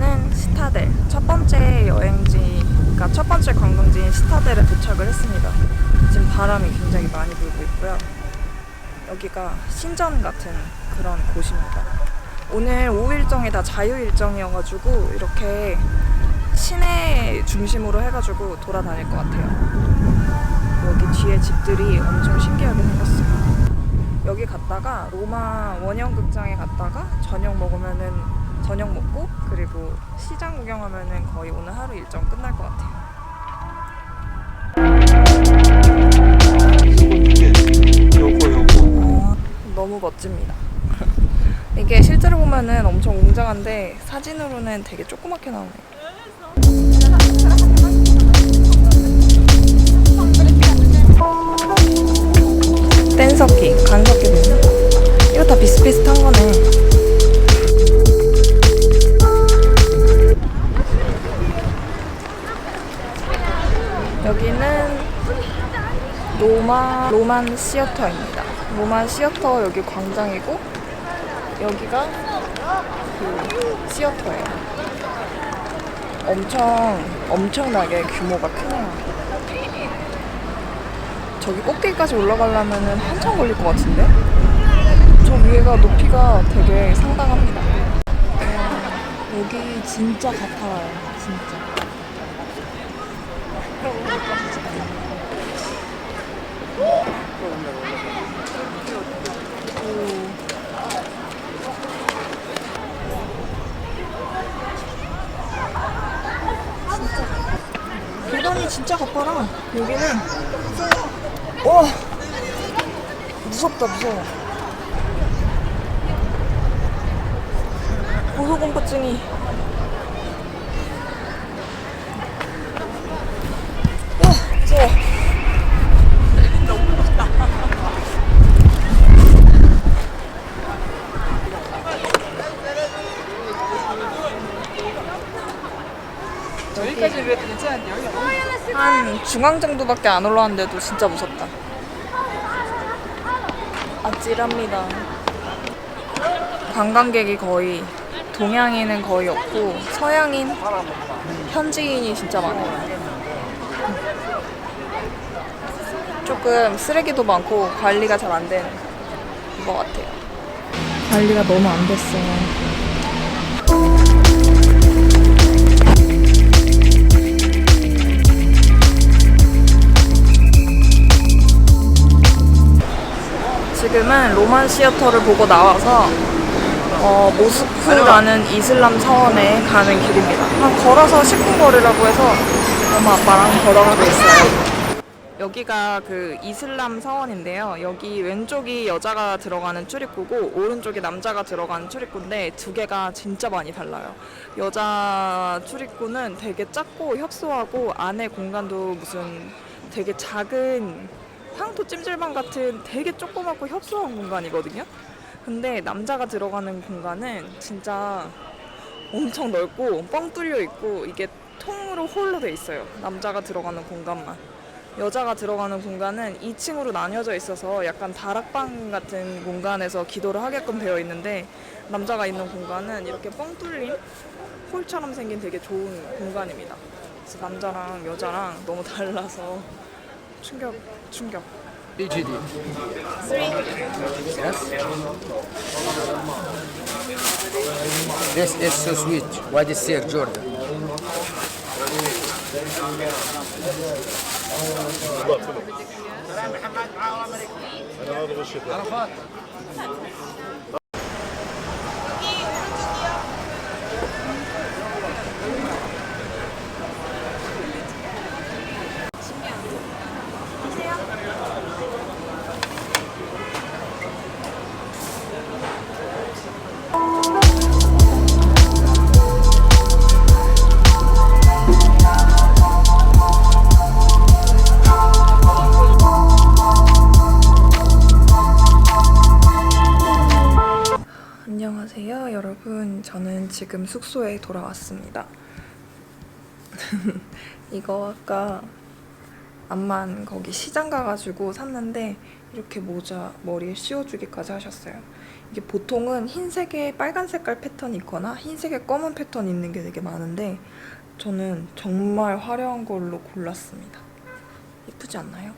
저는 스타델 첫 번째 여행지 그러니까 첫 번째 관광지인 시타델에 도착을 했습니다. 지금 바람이 굉장히 많이 불고 있고요. 여기가 신전 같은 그런 곳입니다. 오늘 오후 일정이 다 자유 일정이어가지고 이렇게 시내 중심으로 해가지고 돌아다닐 것 같아요. 여기 뒤에 집들이 엄청 신기하게 생겼어요. 여기 갔다가 로마 원형극장에 갔다가 저녁 먹으면은 저녁 먹고 그리고 시장 구경하면은 거의 오늘 하루 일정 끝날 것 같아요. 너무 멋집니다. 이게 실제로 보면은 엄청 웅장한데 사진으로는 되게 조그맣게 나오네요. 뗀석기, 간석기 됩니다. 이거 다 비슷비슷한 거네. 여기는 로마 로만 시어터입니다. 로만 시어터 여기 광장이고 여기가 그 시어터예요. 엄청 엄청나게 규모가 크네요. 저기 꼭대기까지 올라가려면 한참 걸릴 것 같은데? 저 위에가 높이가 되게 상당합니다. 와, 여기 진짜 가파라요, 진짜. 계단이 진짜 가파라. 여기는 와 무섭다 무서워. 고소공포증이. 와 무서워. 저기까지 왜 괜찮은데 여기 너무 한 중앙 정도밖에 안 올라왔는데도 진짜 무섭다. 아찔합니다. 관광객이 거의 동양인은 거의 없고 서양인, 현지인이 진짜 많아요. 조금 쓰레기도 많고 관리가 잘 안 되는 것 같아요. 관리가 너무 안 됐어요. 지금은 로만 시어터를 보고 나와서 어, 모스크라는 이슬람 사원에 가는 길입니다. 한 걸어서 10분 거리라고 해서 엄마 아빠랑 걸어가고 있어요. 여기가 그 이슬람 사원인데요. 여기 왼쪽이 여자가 들어가는 출입구고 오른쪽이 남자가 들어가는 출입구인데 두 개가 진짜 많이 달라요. 여자 출입구는 되게 작고 협소하고 안에 공간도 무슨 되게 작은 황토 찜질방 같은 되게 조그맣고 협소한 공간이거든요. 근데 남자가 들어가는 공간은 진짜 엄청 넓고 뻥 뚫려 있고 이게 통으로 홀로 돼 있어요. 남자가 들어가는 공간만. 여자가 들어가는 공간은 2층으로 나뉘어져 있어서 약간 다락방 같은 공간에서 기도를 하게끔 되어 있는데 남자가 있는 공간은 이렇게 뻥 뚫린 홀처럼 생긴 되게 좋은 공간입니다. 그래서 남자랑 여자랑 너무 달라서 충격, 충격. EGD. Yes. This is so sweet. What is Sir Jordan? عرفات 안녕하 지금 숙소에 돌아왔습니다. 이거 아까 암만 거기 시장 가가지고 샀는데 이렇게 모자 머리에 씌워주기까지 하셨어요. 이게 보통은 흰색에 빨간 색깔 패턴이 있거나 흰색에 검은 패턴 있는 게 되게 많은데 저는 정말 화려한 걸로 골랐습니다. 예쁘지 않나요?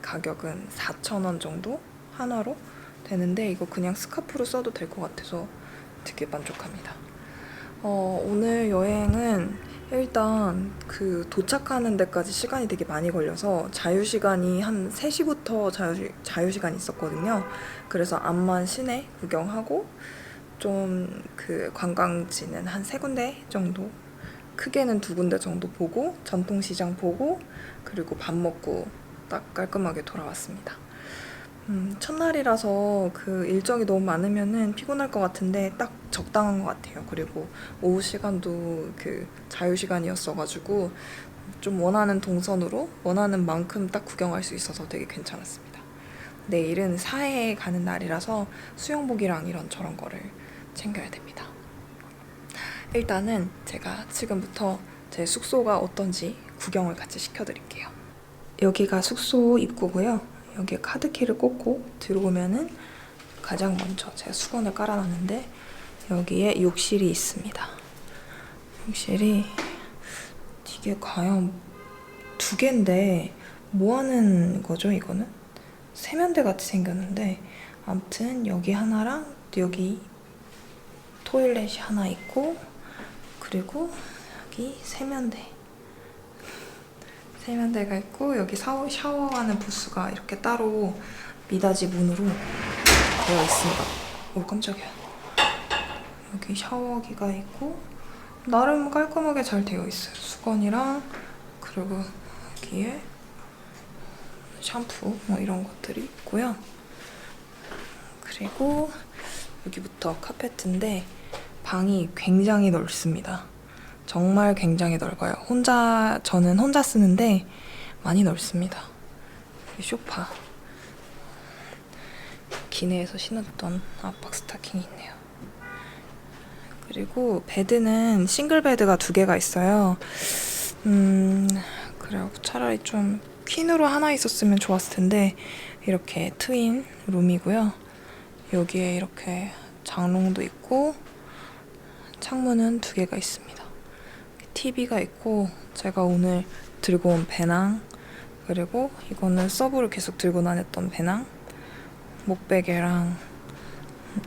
가격은 4,000원 정도 한화로 되는데 이거 그냥 스카프로 써도 될 것 같아서 되게 만족합니다. 어, 오늘 여행은 일단 그 도착하는 데까지 시간이 되게 많이 걸려서 자유시간이 한 3시부터 자유, 자유시간이 있었거든요. 그래서 암만 시내 구경하고 좀 그 관광지는 한 세 군데 정도 크게는 두 군데 정도 보고 전통시장 보고 그리고 밥 먹고 딱 깔끔하게 돌아왔습니다. 음, 첫날이라서 그 일정이 너무 많으면은 피곤할 것 같은데 딱 적당한 것 같아요. 그리고 오후 시간도 그 자유 시간이었어가지고 좀 원하는 동선으로 원하는 만큼 딱 구경할 수 있어서 되게 괜찮았습니다. 내일은 사해에 가는 날이라서 수영복이랑 이런 저런 거를 챙겨야 됩니다. 일단은 제가 지금부터 제 숙소가 어떤지 구경을 같이 시켜드릴게요. 여기가 숙소 입구고요. 여기에 카드키를 꽂고 들어오면은 가장 먼저 제가 수건을 깔아놨는데 여기에 욕실이 있습니다. 욕실이 이게 과연 두 개인데 뭐 하는 거죠 이거는? 세면대 같이 생겼는데 아무튼 여기 하나랑 여기 토일렛이 하나 있고 그리고 여기 세면대 세면대가 있고 여기 샤워, 샤워하는 부스가 이렇게 따로 미닫이 문으로 되어 있습니다. 오 깜짝이야. 여기 샤워기가 있고 나름 깔끔하게 잘 되어 있어요. 수건이랑 그리고 여기에 샴푸 뭐 이런 것들이 있고요. 그리고 여기부터 카페트인데 방이 굉장히 넓습니다. 정말 굉장히 넓어요. 혼자 저는 혼자 쓰는데 많이 넓습니다. 쇼파. 기내에서 신었던 압박 스타킹이 있네요. 그리고 베드는 싱글 베드가 두 개가 있어요. 음, 그래요. 차라리 좀 퀸으로 하나 있었으면 좋았을 텐데 이렇게 트윈 룸이고요. 여기에 이렇게 장롱도 있고 창문은 두 개가 있습니다. TV가 있고 제가 오늘 들고 온 배낭 그리고 이거는 서브를 계속 들고 다녔던 배낭 목베개랑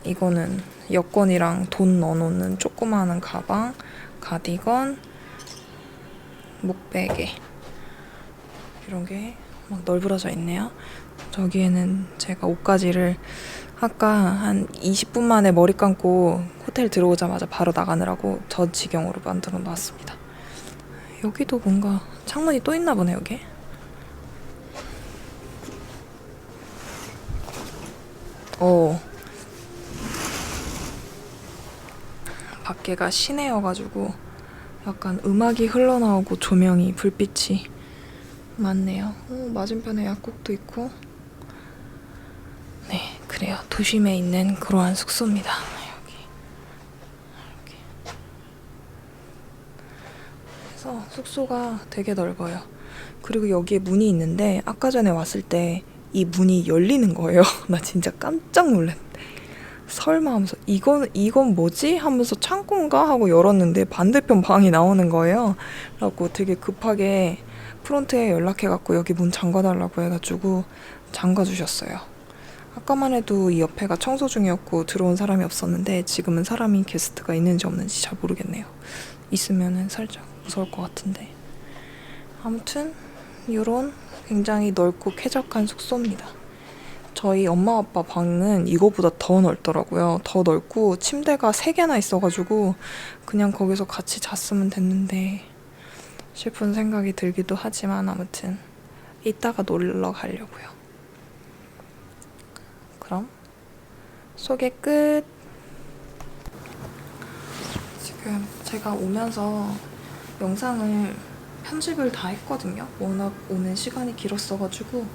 이거는 여권이랑 돈 넣어놓는 조그마한 가방 가디건 목베개 이런 게 막 널브러져 있네요. 저기에는 제가 옷가지를 아까 한 20분 만에 머리 감고 호텔 들어오자마자 바로 나가느라고 저 지경으로 만들어 놨습니다. 여기도 뭔가 창문이 또 있나 보네 여기. 어. 밖에가 시내여가지고 약간 음악이 흘러나오고 조명이 불빛이 많네요. 어, 맞은편에 약국도 있고. 네, 그래요. 도심에 있는 그러한 숙소입니다. 여기. 이렇게. 그래서 숙소가 되게 넓어요. 그리고 여기에 문이 있는데 아까 전에 왔을 때 이 문이 열리는 거예요. 나 진짜 깜짝 놀랐는데. 설마 하면서 이건 이건 뭐지 하면서 창고인가 하고 열었는데 반대편 방이 나오는 거예요. 그래갖고 되게 급하게 프론트에 연락해 갖고 여기 문 잠가 달라고 해 가지고 잠가 주셨어요. 아까만 해도 이 옆에가 청소 중이었고 들어온 사람이 없었는데 지금은 사람이 게스트가 있는지 없는지 잘 모르겠네요. 있으면은 살짝 무서울 것 같은데. 아무튼 이런 굉장히 넓고 쾌적한 숙소입니다. 저희 엄마 아빠 방은 이거보다 더 넓더라고요. 더 넓고 침대가 3개나 있어가지고 그냥 거기서 같이 잤으면 됐는데 싶은 생각이 들기도 하지만 아무튼 이따가 놀러 가려고요. 그럼 소개 끝. 지금 제가 오면서 영상을 편집을 다 했거든요. 워낙 오는 시간이 길었어가지고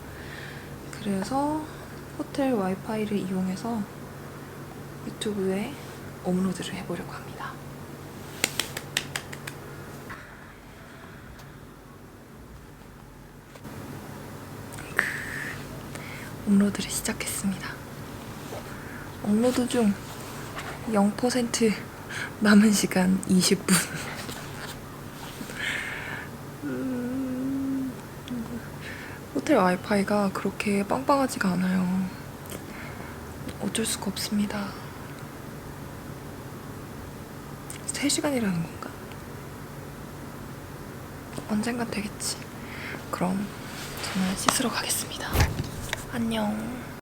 그래서 호텔 와이파이를 이용해서 유튜브에 업로드를 해보려고 합니다. 업로드를 시작했습니다. 업로드 중 0% 남은 시간 20분. 호텔 와이파이가 그렇게 빵빵하지가 않아요. 어쩔 수가 없습니다. 3시간이라는 건가? 언젠간 되겠지. 그럼 저는 씻으러 가겠습니다. 안녕.